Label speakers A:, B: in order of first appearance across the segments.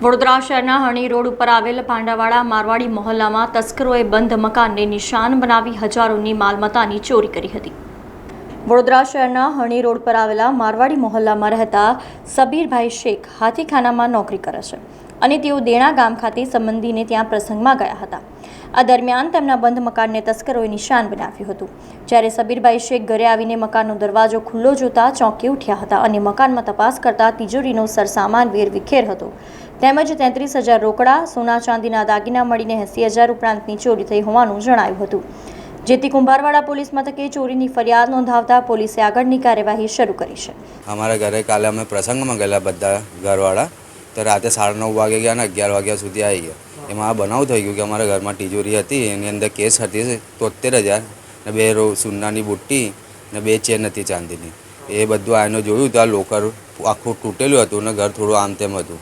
A: વડોદરા શહેરના હણી રોડ ઉપર આવેલ ભાંડાવાડા મારવાડી મહોલ્લામાં તસ્કરોએ બંધ મકાનને નિશાન બનાવી હજારોની માલમત્તાની ચોરી કરી હતી. વડોદરા શહેરના હણી રોડ પર આવેલા મારવાડી મહોલ્લામાં રહેતા સબીરભાઈ શેખ હાથીખાનામાં નોકરી કરે છે અને તેઓ દેણા ગામ ખાતે સંબંધીને ત્યાં પ્રસંગમાં ગયા હતા. આ દરમિયાન તેમના બંધ મકાનને તસ્કરોએ નિશાન બનાવ્યું હતું. જ્યારે સબીરભાઈ શેખ ઘરે આવીને મકાનનો દરવાજો ખુલ્લો જોતા ચોંકી ઉઠ્યા હતા અને મકાનમાં તપાસ કરતા તિજોરીનો સરસામાન વેર વિખેર હતો. તેમજ તેત્રીસ હજાર રોકડા, સોના ચાંદીના દાગીના મળીને એંસી હજાર ઉપરાંતની ચોરી થઈ હોવાનું જણાવ્યું હતું. જેથી કુંભારવાડા પોલીસ મથકે ચોરીની ફરિયાદ નોંધાવતા પોલીસે આગળની કાર્યવાહી શરૂ કરી છે.
B: અમારા ઘરે કાલે અમે પ્રસંગમાં ગયેલા બધા ઘરવાળા. તો રાતે સાડા નવ વાગે ગયા અને અગિયાર વાગ્યા સુધી આવી ગયા. એમાં આ બનાવ થઈ ગયું કે અમારા ઘરમાં તિજોરી હતી, એની અંદર કેસ હતી તોતેર હજાર ને બે રો સુનાની બુટ્ટી ને બે ચેન હતી ચાંદીની. એ બધું આને જોયું તો આ લોકર આખું તૂટેલું હતું ને ઘર થોડું આમ તેમ હતું.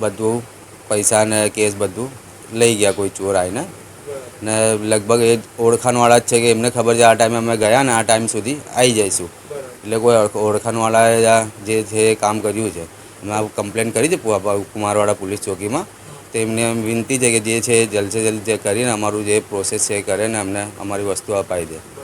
B: બધું, પૈસા ને કેસ બધું લઈ ગયા કોઈ ચોર આવીને ને લગભગ એ ઓળખાણવાળા જ છે કે એમને ખબર છે આ ટાઈમે અમે ગયા ને આ ટાઈમ સુધી આવી જઈશું. એટલે કોઈ ઓળખ- ઓળખાણવાળાએ જે છે કામ કર્યું છે. અમે કમ્પ્લેન કરી છે કુમારવાડા પોલીસ ચોકીમાં. તો એમને એમ વિનંતી છે કે જે છે જલ્દ સે જલ્દ જે કરીને અમારું જે પ્રોસેસ છે કરે ને અમને અમારી વસ્તુ અપાઈ દે.